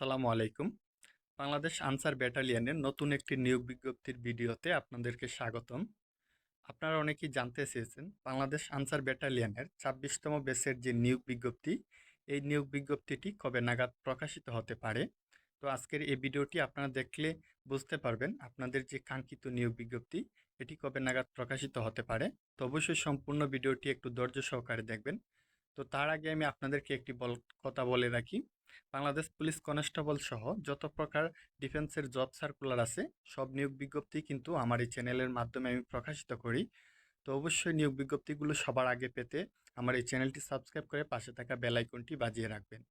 আসসালামু আলাইকুম। বাংলাদেশ আনসার ব্যাটালিয়নের নতুন একটি নিয়োগ বিজ্ঞপ্তির ভিডিওতে আপনাদেরকে স্বাগতম। আপনারা অনেকেই জানতে চেয়েছেন, বাংলাদেশ আনসার ব্যাটালিয়নের ছাব্বিশতম বেসের যে নিয়োগ বিজ্ঞপ্তি, এই নিয়োগ বিজ্ঞপ্তিটি কবে নাগাদ প্রকাশিত হতে পারে? তো আজকের এই ভিডিওটি আপনারা দেখলে বুঝতে পারবেন আপনাদের যে কাঙ্ক্ষিত নিয়োগ বিজ্ঞপ্তি, এটি কবে নাগাদ প্রকাশিত হতে পারে। তো অবশ্যই সম্পূর্ণ ভিডিওটি একটু ধৈর্য সহকারে দেখবেন। তো তার আগে আমি আপনাদেরকে একটি বল, কথা বলে রাখি। বাংলাদেশ পুলিশ কনস্টেবল সহ যত প্রকার ডিফেন্সের জব সার্কুলার আছে, সব নিয়োগ বিজ্ঞপ্তি কিন্তু আমার এই চ্যানেলের মাধ্যমে আমি প্রকাশিত করি। তো অবশ্যই নিয়োগ বিজ্ঞপ্তিগুলো সবার আগে পেতে আমার এই চ্যানেলটি সাবস্ক্রাইব করে পাশে থাকা বেল আইকনটি বাজিয়ে রাখবেন।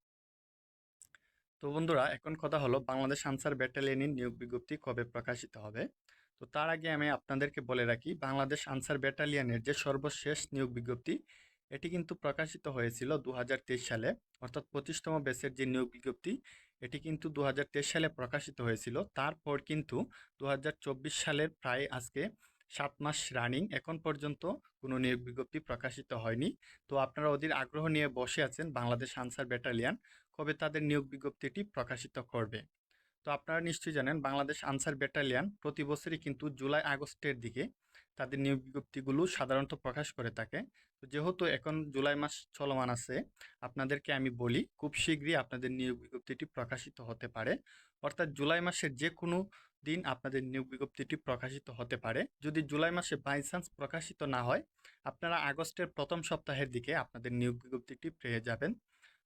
তো বন্ধুরা, এখন কথা হলো বাংলাদেশ আনসার ব্যাটালিয়নের নিয়োগ বিজ্ঞপ্তি কবে প্রকাশিত হবে? তো তার আগে আমি আপনাদেরকে বলে রাখি, বাংলাদেশ আনসার ব্যাটালিয়নের যে সর্বশেষ নিয়োগ বিজ্ঞপ্তি এটি কিন্তু প্রকাশিত হয়েছিল দু হাজার তেইশ সালে, অর্থাৎ পঁচিশতম বেসের যে নিয়োগ বিজ্ঞপ্তি, এটি কিন্তু দু হাজার তেইশ সালে প্রকাশিত হয়েছিল। তারপর কিন্তু দু হাজার চব্বিশ সালের প্রায় আজকে সাত মাস রানিং এখন পর্যন্ত কোনো নিয়োগ বিজ্ঞপ্তি প্রকাশিত হয়নি। তো আপনারা ওদের আগ্রহ নিয়ে বসে আছেন বাংলাদেশ আনসার ব্যাটালিয়ান, কবে তাদের নিয়োগ বিজ্ঞপ্তিটি প্রকাশিত করবে? তো আপনারা নিশ্চয়ই জানেন, বাংলাদেশ আনসার ব্যাটালিয়ান প্রতি বছরই কিন্তু জুলাই আগস্টের দিকে তাদের নিয়োগ বিজ্ঞপ্তিগুলো সাধারণত প্রকাশ করে থাকে। তো যেহেতু এখন জুলাই মাস চলমান আছে, আপনাদেরকে আমি বলি খুব শীঘ্রই আপনাদের নিয়োগ বিজ্ঞপ্তিটি প্রকাশিত হতে পারে। অর্থাৎ জুলাই মাসের যে কোনো দিন আপনাদের নিয়োগ বিজ্ঞপ্তিটি প্রকাশিত হতে পারে। যদি জুলাই মাসে বাই চান্স প্রকাশিত না হয়, আপনারা আগস্টের প্রথম সপ্তাহের দিকে আপনাদের নিয়োগ বিজ্ঞপ্তিটি পেয়ে যাবেন।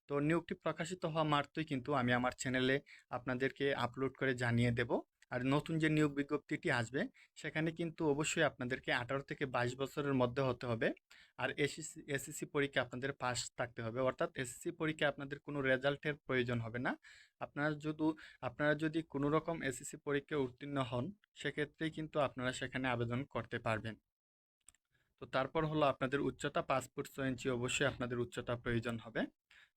তো নিয়োগটি প্রকাশিত হওয়া মাত্রই কিন্তু আমি আমার চ্যানেলে আপনাদেরকে আপলোড করে জানিয়ে দেব। আর নতুন যে নিয়োগ বিজ্ঞপ্তিটি আসবে, সেখানে কিন্তু অবশ্যই আপনাদেরকে আঠারো থেকে বাইশ বছরের মধ্যে হতে হবে। আর এসএসসি এসএসসি পরীক্ষা আপনাদের পাস থাকতে হবে। অর্থাৎ এসএসসি পরীক্ষা আপনাদের কোনো রেজাল্টের প্রয়োজন হবে না। আপনারা যদি আপনারা যদি কোনো রকম এসএসসি পরীক্ষায় উত্তীর্ণ হন, সেক্ষেত্রেই কিন্তু আপনারা সেখানে আবেদন করতে পারবেন। তো তারপর হলো আপনাদের উচ্চতা পাঁচ ফুট ছয় ইঞ্চি অবশ্যই আপনাদের উচ্চতা প্রয়োজন হবে।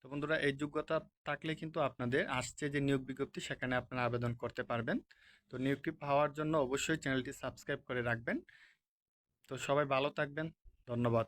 তো বন্ধুরা, এই যোগ্যতা থাকলে কিন্তু আপনাদের আসছে যে নিয়োগ বিজ্ঞপ্তি, সেখানে আপনারা আবেদন করতে পারবেন। তো নিয়োগটি পাওয়ার জন্য অবশ্যই চ্যানেলটি সাবস্ক্রাইব করে রাখবেন। তো সবাই ভালো থাকবেন। ধন্যবাদ।